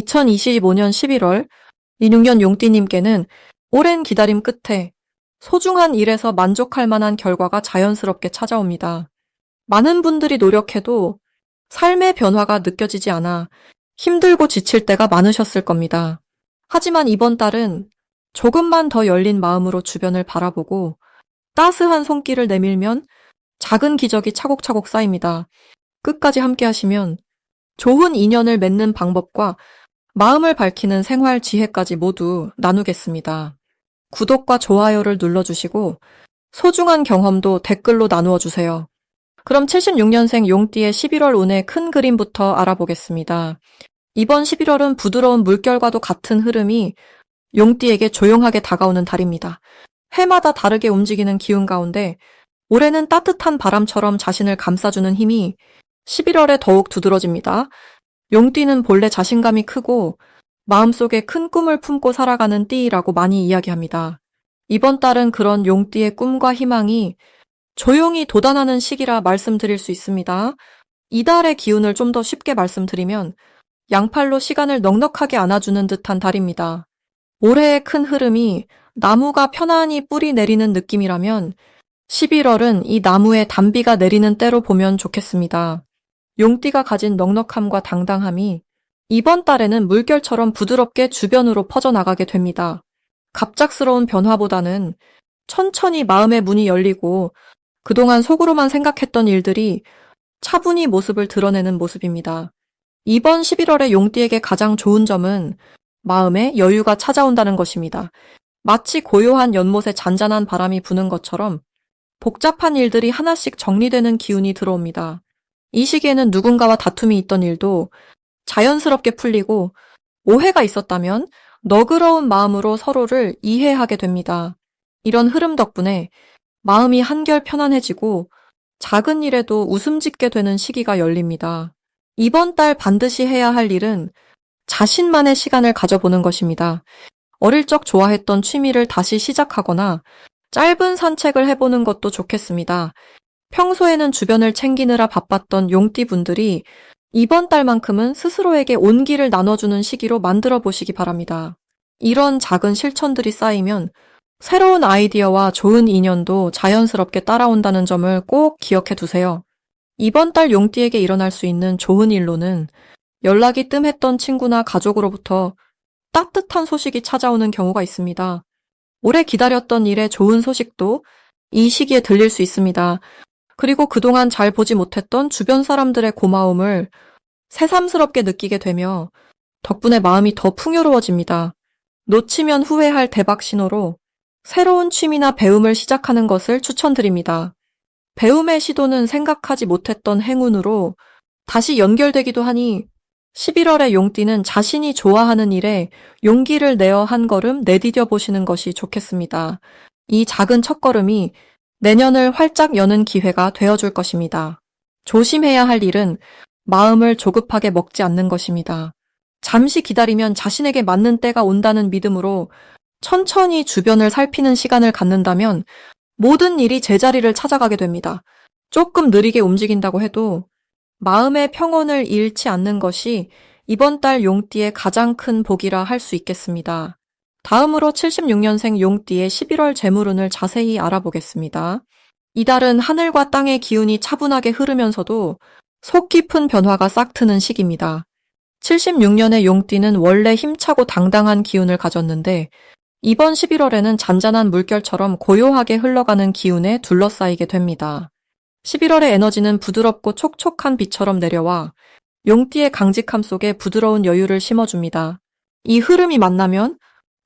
2025년 11월 이육년 용띠님께는 오랜 기다림 끝에 소중한 일에서 만족할 만한 결과가 자연스럽게 찾아옵니다. 많은 분들이 노력해도 삶의 변화가 느껴지지 않아 힘들고 지칠 때가 많으셨을 겁니다. 하지만 이번 달은 조금만 더 열린 마음으로 주변을 바라보고 따스한 손길을 내밀면 작은 기적이 차곡차곡 쌓입니다. 끝까지 함께 하시면 좋은 인연을 맺는 방법과 마음을 밝히는 생활 지혜까지 모두 나누겠습니다. 구독과 좋아요를 눌러주시고 소중한 경험도 댓글로 나누어 주세요. 그럼 76년생 용띠의 11월 운의 큰 그림부터 알아보겠습니다. 이번 11월은 부드러운 물결과도 같은 흐름이 용띠에게 조용하게 다가오는 달입니다. 해마다 다르게 움직이는 기운 가운데 올해는 따뜻한 바람처럼 자신을 감싸주는 힘이 11월에 더욱 두드러집니다. 용띠는 본래 자신감이 크고 마음속에 큰 꿈을 품고 살아가는 띠라고 많이 이야기합니다. 이번 달은 그런 용띠의 꿈과 희망이 조용히 돋아나는 시기라 말씀드릴 수 있습니다. 이달의 기운을 좀 더 쉽게 말씀드리면 양팔로 시간을 넉넉하게 안아주는 듯한 달입니다. 올해의 큰 흐름이 나무가 편안히 뿌리 내리는 느낌이라면 11월은 이 나무에 단비가 내리는 때로 보면 좋겠습니다. 용띠가 가진 넉넉함과 당당함이 이번 달에는 물결처럼 부드럽게 주변으로 퍼져나가게 됩니다. 갑작스러운 변화보다는 천천히 마음의 문이 열리고 그동안 속으로만 생각했던 일들이 차분히 모습을 드러내는 모습입니다. 이번 11월에 용띠에게 가장 좋은 점은 마음에 여유가 찾아온다는 것입니다. 마치 고요한 연못에 잔잔한 바람이 부는 것처럼 복잡한 일들이 하나씩 정리되는 기운이 들어옵니다. 이 시기에는 누군가와 다툼이 있던 일도 자연스럽게 풀리고 오해가 있었다면 너그러운 마음으로 서로를 이해하게 됩니다. 이런 흐름 덕분에 마음이 한결 편안해지고 작은 일에도 웃음 짓게 되는 시기가 열립니다. 이번 달 반드시 해야 할 일은 자신만의 시간을 가져보는 것입니다. 어릴 적 좋아했던 취미를 다시 시작하거나 짧은 산책을 해보는 것도 좋겠습니다. 평소에는 주변을 챙기느라 바빴던 용띠분들이 이번 달만큼은 스스로에게 온기를 나눠주는 시기로 만들어 보시기 바랍니다. 이런 작은 실천들이 쌓이면 새로운 아이디어와 좋은 인연도 자연스럽게 따라온다는 점을 꼭 기억해 두세요. 이번 달 용띠에게 일어날 수 있는 좋은 일로는 연락이 뜸했던 친구나 가족으로부터 따뜻한 소식이 찾아오는 경우가 있습니다. 오래 기다렸던 일의 좋은 소식도 이 시기에 들릴 수 있습니다. 그리고 그동안 잘 보지 못했던 주변 사람들의 고마움을 새삼스럽게 느끼게 되며 덕분에 마음이 더 풍요로워집니다. 놓치면 후회할 대박 신호로 새로운 취미나 배움을 시작하는 것을 추천드립니다. 배움의 시도는 생각하지 못했던 행운으로 다시 연결되기도 하니 11월의 용띠는 자신이 좋아하는 일에 용기를 내어 한 걸음 내디뎌 보시는 것이 좋겠습니다. 이 작은 첫걸음이 내년을 활짝 여는 기회가 되어줄 것입니다. 조심해야 할 일은 마음을 조급하게 먹지 않는 것입니다. 잠시 기다리면 자신에게 맞는 때가 온다는 믿음으로 천천히 주변을 살피는 시간을 갖는다면 모든 일이 제자리를 찾아가게 됩니다. 조금 느리게 움직인다고 해도 마음의 평온을 잃지 않는 것이 이번 달 용띠의 가장 큰 복이라 할 수 있겠습니다. 다음으로 76년생 용띠의 11월 재물운을 자세히 알아보겠습니다. 이달은 하늘과 땅의 기운이 차분하게 흐르면서도 속 깊은 변화가 싹 트는 시기입니다. 76년의 용띠는 원래 힘차고 당당한 기운을 가졌는데 이번 11월에는 잔잔한 물결처럼 고요하게 흘러가는 기운에 둘러싸이게 됩니다. 11월의 에너지는 부드럽고 촉촉한 비처럼 내려와 용띠의 강직함 속에 부드러운 여유를 심어줍니다. 이 흐름이 만나면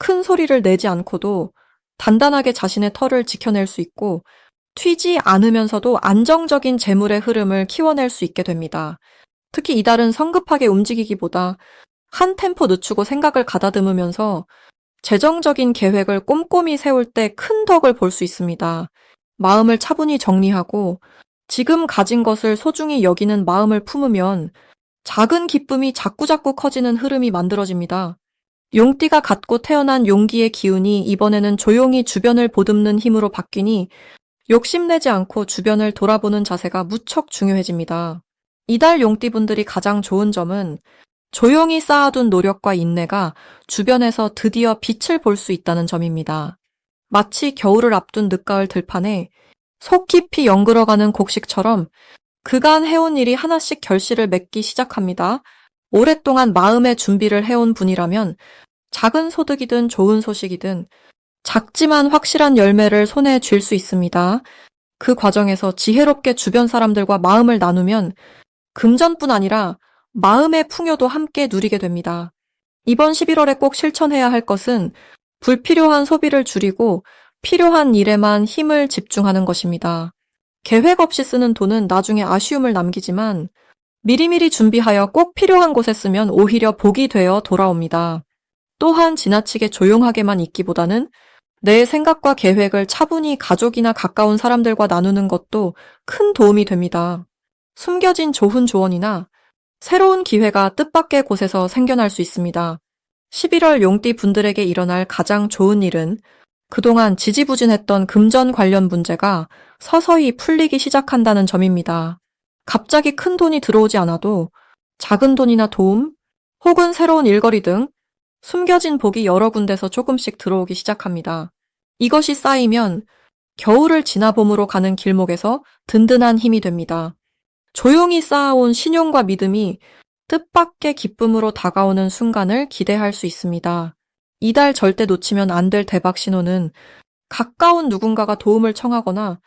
큰 소리를 내지 않고도 단단하게 자신의 털을 지켜낼 수 있고 튀지 않으면서도 안정적인 재물의 흐름을 키워낼 수 있게 됩니다. 특히 이달은 성급하게 움직이기보다 한 템포 늦추고 생각을 가다듬으면서 재정적인 계획을 꼼꼼히 세울 때 큰 덕을 볼 수 있습니다. 마음을 차분히 정리하고 지금 가진 것을 소중히 여기는 마음을 품으면 작은 기쁨이 자꾸자꾸 커지는 흐름이 만들어집니다. 용띠가 갖고 태어난 용기의 기운이 이번에는 조용히 주변을 보듬는 힘으로 바뀌니 욕심내지 않고 주변을 돌아보는 자세가 무척 중요해집니다. 이달 용띠분들이 가장 좋은 점은 조용히 쌓아둔 노력과 인내가 주변에서 드디어 빛을 볼 수 있다는 점입니다. 마치 겨울을 앞둔 늦가을 들판에 속 깊이 연그러가는 곡식처럼 그간 해온 일이 하나씩 결실을 맺기 시작합니다. 오랫동안 마음의 준비를 해온 분이라면 작은 소득이든 좋은 소식이든 작지만 확실한 열매를 손에 쥘 수 있습니다. 그 과정에서 지혜롭게 주변 사람들과 마음을 나누면 금전뿐 아니라 마음의 풍요도 함께 누리게 됩니다. 이번 11월에 꼭 실천해야 할 것은 불필요한 소비를 줄이고 필요한 일에만 힘을 집중하는 것입니다. 계획 없이 쓰는 돈은 나중에 아쉬움을 남기지만 미리미리 준비하여 꼭 필요한 곳에 쓰면 오히려 복이 되어 돌아옵니다. 또한 지나치게 조용하게만 있기보다는 내 생각과 계획을 차분히 가족이나 가까운 사람들과 나누는 것도 큰 도움이 됩니다. 숨겨진 좋은 조언이나 새로운 기회가 뜻밖의 곳에서 생겨날 수 있습니다. 11월 용띠 분들에게 일어날 가장 좋은 일은 그동안 지지부진했던 금전 관련 문제가 서서히 풀리기 시작한다는 점입니다. 갑자기 큰 돈이 들어오지 않아도 작은 돈이나 도움 혹은 새로운 일거리 등 숨겨진 복이 여러 군데서 조금씩 들어오기 시작합니다. 이것이 쌓이면 겨울을 지나 봄으로 가는 길목에서 든든한 힘이 됩니다. 조용히 쌓아온 신용과 믿음이 뜻밖의 기쁨으로 다가오는 순간을 기대할 수 있습니다. 이달 절대 놓치면 안 될 대박 신호는 가까운 누군가가 도움을 청하거나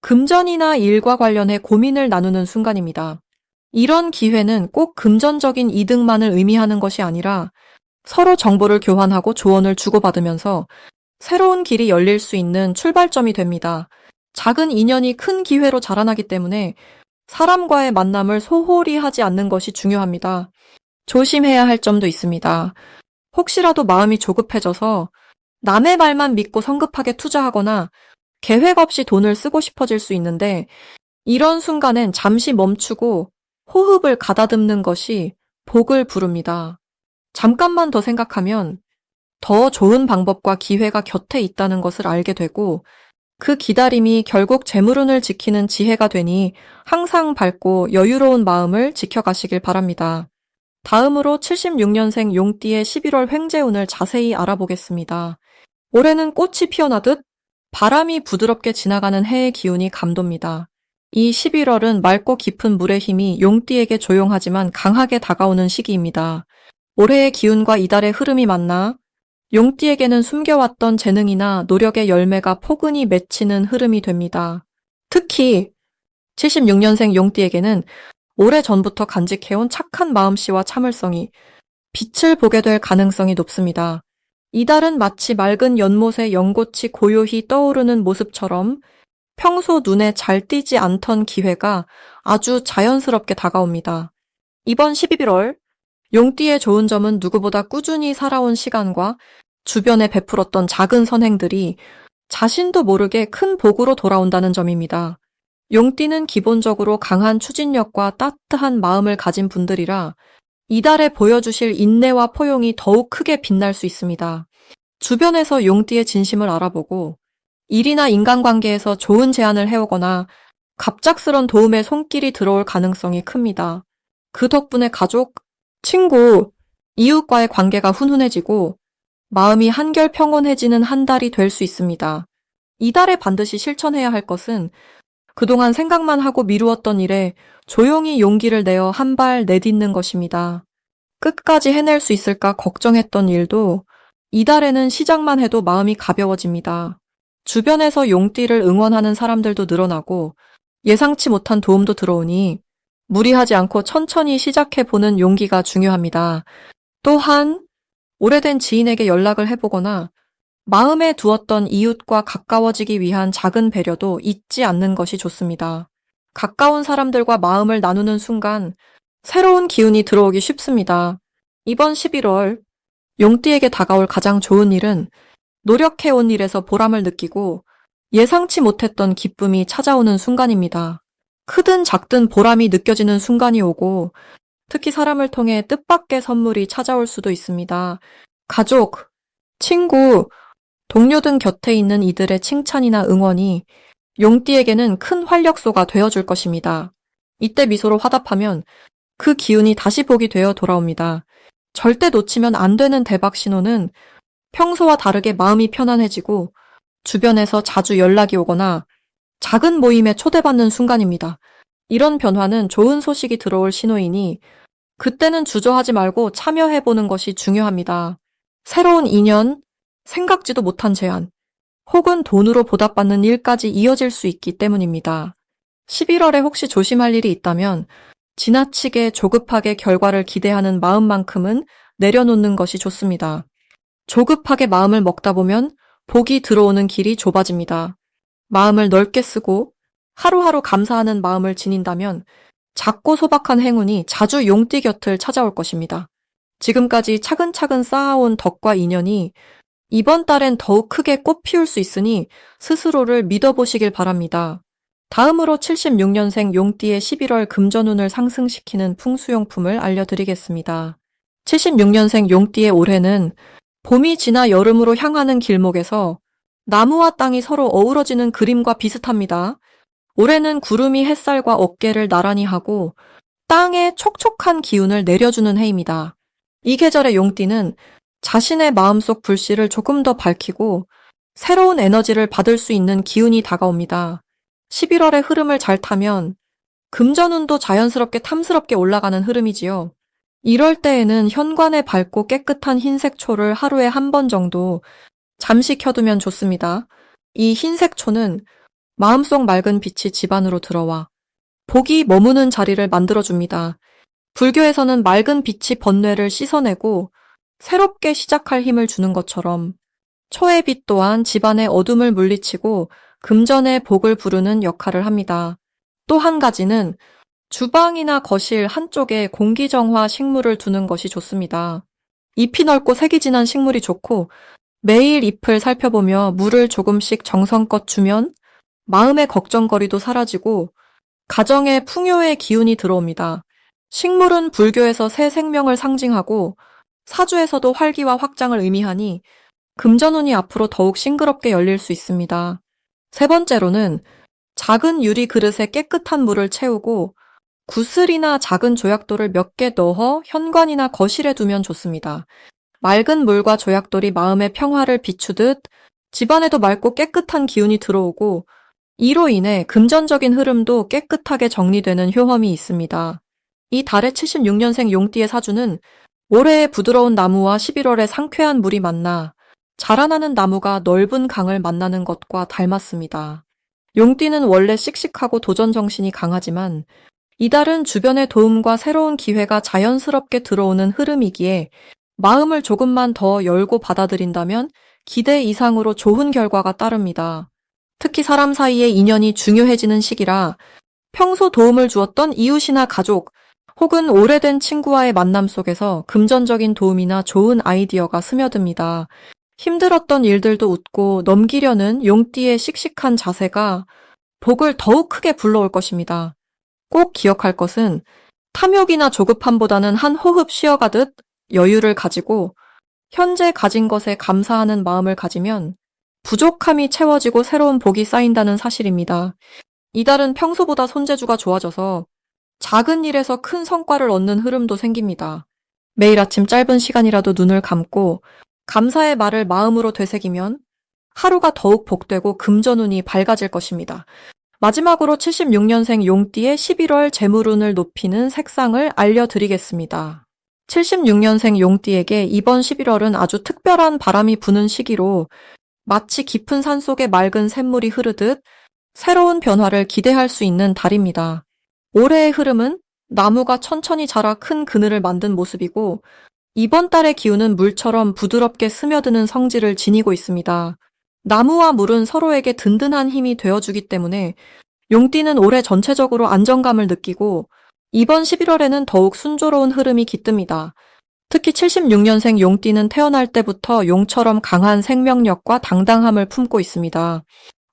금전이나 일과 관련해 고민을 나누는 순간입니다. 이런 기회는 꼭 금전적인 이득만을 의미하는 것이 아니라 서로 정보를 교환하고 조언을 주고받으면서 새로운 길이 열릴 수 있는 출발점이 됩니다. 작은 인연이 큰 기회로 자라나기 때문에 사람과의 만남을 소홀히 하지 않는 것이 중요합니다. 조심해야 할 점도 있습니다. 혹시라도 마음이 조급해져서 남의 말만 믿고 성급하게 투자하거나 계획 없이 돈을 쓰고 싶어질 수 있는데 이런 순간엔 잠시 멈추고 호흡을 가다듬는 것이 복을 부릅니다. 잠깐만 더 생각하면 더 좋은 방법과 기회가 곁에 있다는 것을 알게 되고 그 기다림이 결국 재물운을 지키는 지혜가 되니 항상 밝고 여유로운 마음을 지켜가시길 바랍니다. 다음으로 76년생 용띠의 11월 횡재운을 자세히 알아보겠습니다. 올해는 꽃이 피어나듯 바람이 부드럽게 지나가는 해의 기운이 감돕니다. 이 11월은 맑고 깊은 물의 힘이 용띠에게 조용하지만 강하게 다가오는 시기입니다. 올해의 기운과 이달의 흐름이 만나 용띠에게는 숨겨왔던 재능이나 노력의 열매가 포근히 맺히는 흐름이 됩니다. 특히 76년생 용띠에게는 오래 전부터 간직해온 착한 마음씨와 참을성이 빛을 보게 될 가능성이 높습니다. 이달은 마치 맑은 연못의 연꽃이 고요히 떠오르는 모습처럼 평소 눈에 잘 띄지 않던 기회가 아주 자연스럽게 다가옵니다. 이번 11월 용띠의 좋은 점은 누구보다 꾸준히 살아온 시간과 주변에 베풀었던 작은 선행들이 자신도 모르게 큰 복으로 돌아온다는 점입니다. 용띠는 기본적으로 강한 추진력과 따뜻한 마음을 가진 분들이라 이달에 보여주실 인내와 포용이 더욱 크게 빛날 수 있습니다. 주변에서 용띠의 진심을 알아보고 일이나 인간관계에서 좋은 제안을 해오거나 갑작스런 도움의 손길이 들어올 가능성이 큽니다. 그 덕분에 가족, 친구, 이웃과의 관계가 훈훈해지고 마음이 한결 평온해지는 한 달이 될 수 있습니다. 이달에 반드시 실천해야 할 것은 그동안 생각만 하고 미루었던 일에 조용히 용기를 내어 한 발 내딛는 것입니다. 끝까지 해낼 수 있을까 걱정했던 일도 이달에는 시작만 해도 마음이 가벼워집니다. 주변에서 용띠를 응원하는 사람들도 늘어나고 예상치 못한 도움도 들어오니 무리하지 않고 천천히 시작해보는 용기가 중요합니다. 또한 오래된 지인에게 연락을 해보거나 마음에 두었던 이웃과 가까워지기 위한 작은 배려도 잊지 않는 것이 좋습니다. 가까운 사람들과 마음을 나누는 순간 새로운 기운이 들어오기 쉽습니다. 이번 11월 용띠에게 다가올 가장 좋은 일은 노력해온 일에서 보람을 느끼고 예상치 못했던 기쁨이 찾아오는 순간입니다. 크든 작든 보람이 느껴지는 순간이 오고 특히 사람을 통해 뜻밖의 선물이 찾아올 수도 있습니다. 가족, 친구, 동료 등 곁에 있는 이들의 칭찬이나 응원이 용띠에게는 큰 활력소가 되어줄 것입니다. 이때 미소로 화답하면 그 기운이 다시 복이 되어 돌아옵니다. 절대 놓치면 안 되는 대박 신호는 평소와 다르게 마음이 편안해지고 주변에서 자주 연락이 오거나 작은 모임에 초대받는 순간입니다. 이런 변화는 좋은 소식이 들어올 신호이니 그때는 주저하지 말고 참여해보는 것이 중요합니다. 새로운 인연, 생각지도 못한 제안, 혹은 돈으로 보답받는 일까지 이어질 수 있기 때문입니다. 11월에 혹시 조심할 일이 있다면 지나치게 조급하게 결과를 기대하는 마음만큼은 내려놓는 것이 좋습니다. 조급하게 마음을 먹다 보면 복이 들어오는 길이 좁아집니다. 마음을 넓게 쓰고 하루하루 감사하는 마음을 지닌다면 작고 소박한 행운이 자주 용띠 곁을 찾아올 것입니다. 지금까지 차근차근 쌓아온 덕과 인연이 이번 달엔 더욱 크게 꽃 피울 수 있으니 스스로를 믿어보시길 바랍니다. 다음으로 76년생 용띠의 11월 금전운을 상승시키는 풍수용품을 알려드리겠습니다. 76년생 용띠의 올해는 봄이 지나 여름으로 향하는 길목에서 나무와 땅이 서로 어우러지는 그림과 비슷합니다. 올해는 구름이 햇살과 어깨를 나란히 하고 땅에 촉촉한 기운을 내려주는 해입니다. 이 계절의 용띠는 자신의 마음속 불씨를 조금 더 밝히고 새로운 에너지를 받을 수 있는 기운이 다가옵니다. 11월의 흐름을 잘 타면 금전운도 자연스럽게 탐스럽게 올라가는 흐름이지요. 이럴 때에는 현관에 밝고 깨끗한 흰색 초를 하루에 한 번 정도 잠시 켜두면 좋습니다. 이 흰색 초는 마음속 맑은 빛이 집 안으로 들어와 복이 머무는 자리를 만들어줍니다. 불교에서는 맑은 빛이 번뇌를 씻어내고 새롭게 시작할 힘을 주는 것처럼 초의 빛 또한 집안의 어둠을 물리치고 금전의 복을 부르는 역할을 합니다. 또 한 가지는 주방이나 거실 한쪽에 공기정화 식물을 두는 것이 좋습니다. 잎이 넓고 색이 진한 식물이 좋고 매일 잎을 살펴보며 물을 조금씩 정성껏 주면 마음의 걱정거리도 사라지고 가정에 풍요의 기운이 들어옵니다. 식물은 불교에서 새 생명을 상징하고 사주에서도 활기와 확장을 의미하니 금전운이 앞으로 더욱 싱그럽게 열릴 수 있습니다. 세 번째로는 작은 유리 그릇에 깨끗한 물을 채우고 구슬이나 작은 조약돌을 몇 개 넣어 현관이나 거실에 두면 좋습니다. 맑은 물과 조약돌이 마음의 평화를 비추듯 집안에도 맑고 깨끗한 기운이 들어오고 이로 인해 금전적인 흐름도 깨끗하게 정리되는 효험이 있습니다. 이 달의 76년생 용띠의 사주는 올해의 부드러운 나무와 11월의 상쾌한 물이 만나 자라나는 나무가 넓은 강을 만나는 것과 닮았습니다. 용띠는 원래 씩씩하고 도전 정신이 강하지만 이달은 주변의 도움과 새로운 기회가 자연스럽게 들어오는 흐름이기에 마음을 조금만 더 열고 받아들인다면 기대 이상으로 좋은 결과가 따릅니다. 특히 사람 사이의 인연이 중요해지는 시기라 평소 도움을 주었던 이웃이나 가족 혹은 오래된 친구와의 만남 속에서 금전적인 도움이나 좋은 아이디어가 스며듭니다. 힘들었던 일들도 웃고 넘기려는 용띠의 씩씩한 자세가 복을 더욱 크게 불러올 것입니다. 꼭 기억할 것은 탐욕이나 조급함보다는 한 호흡 쉬어가듯 여유를 가지고 현재 가진 것에 감사하는 마음을 가지면 부족함이 채워지고 새로운 복이 쌓인다는 사실입니다. 이달은 평소보다 손재주가 좋아져서 작은 일에서 큰 성과를 얻는 흐름도 생깁니다. 매일 아침 짧은 시간이라도 눈을 감고 감사의 말을 마음으로 되새기면 하루가 더욱 복되고 금전운이 밝아질 것입니다. 마지막으로 76년생 용띠의 11월 재물운을 높이는 색상을 알려드리겠습니다. 76년생 용띠에게 이번 11월은 아주 특별한 바람이 부는 시기로 마치 깊은 산 속에 맑은 샘물이 흐르듯 새로운 변화를 기대할 수 있는 달입니다. 올해의 흐름은 나무가 천천히 자라 큰 그늘을 만든 모습이고 이번 달의 기운은 물처럼 부드럽게 스며드는 성질을 지니고 있습니다. 나무와 물은 서로에게 든든한 힘이 되어주기 때문에 용띠는 올해 전체적으로 안정감을 느끼고 이번 11월에는 더욱 순조로운 흐름이 깃듭니다. 특히 76년생 용띠는 태어날 때부터 용처럼 강한 생명력과 당당함을 품고 있습니다.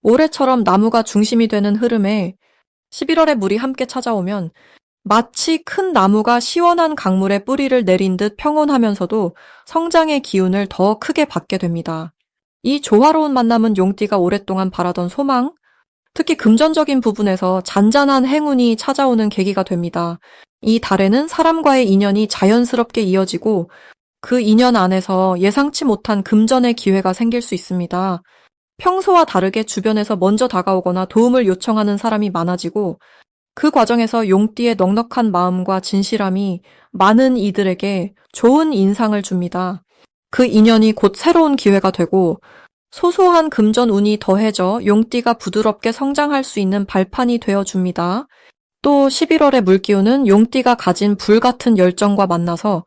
올해처럼 나무가 중심이 되는 흐름에 11월에 물이 함께 찾아오면 마치 큰 나무가 시원한 강물에 뿌리를 내린 듯 평온하면서도 성장의 기운을 더 크게 받게 됩니다. 이 조화로운 만남은 용띠가 오랫동안 바라던 소망, 특히 금전적인 부분에서 잔잔한 행운이 찾아오는 계기가 됩니다. 이 달에는 사람과의 인연이 자연스럽게 이어지고 그 인연 안에서 예상치 못한 금전의 기회가 생길 수 있습니다. 평소와 다르게 주변에서 먼저 다가오거나 도움을 요청하는 사람이 많아지고 그 과정에서 용띠의 넉넉한 마음과 진실함이 많은 이들에게 좋은 인상을 줍니다. 그 인연이 곧 새로운 기회가 되고 소소한 금전 운이 더해져 용띠가 부드럽게 성장할 수 있는 발판이 되어 줍니다. 또 11월의 물기운은 용띠가 가진 불 같은 열정과 만나서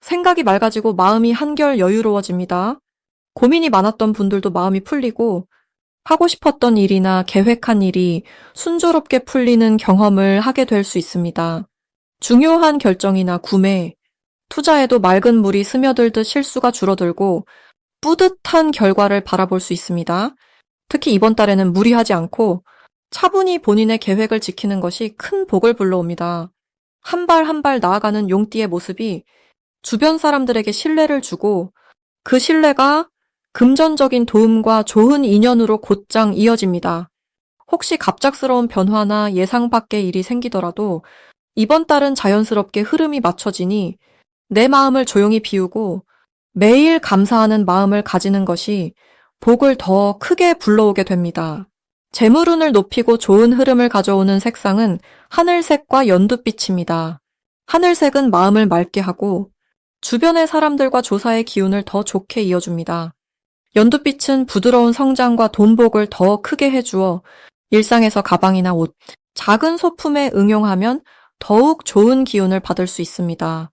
생각이 맑아지고 마음이 한결 여유로워집니다. 고민이 많았던 분들도 마음이 풀리고 하고 싶었던 일이나 계획한 일이 순조롭게 풀리는 경험을 하게 될 수 있습니다. 중요한 결정이나 구매, 투자에도 맑은 물이 스며들듯 실수가 줄어들고 뿌듯한 결과를 바라볼 수 있습니다. 특히 이번 달에는 무리하지 않고 차분히 본인의 계획을 지키는 것이 큰 복을 불러옵니다. 한 발 한 발 나아가는 용띠의 모습이 주변 사람들에게 신뢰를 주고 그 신뢰가 금전적인 도움과 좋은 인연으로 곧장 이어집니다. 혹시 갑작스러운 변화나 예상 밖의 일이 생기더라도 이번 달은 자연스럽게 흐름이 맞춰지니 내 마음을 조용히 비우고 매일 감사하는 마음을 가지는 것이 복을 더 크게 불러오게 됩니다. 재물운을 높이고 좋은 흐름을 가져오는 색상은 하늘색과 연두빛입니다. 하늘색은 마음을 맑게 하고 주변의 사람들과 조사의 기운을 더 좋게 이어줍니다. 연두빛은 부드러운 성장과 돈복을 더 크게 해주어 일상에서 가방이나 옷, 작은 소품에 응용하면 더욱 좋은 기운을 받을 수 있습니다.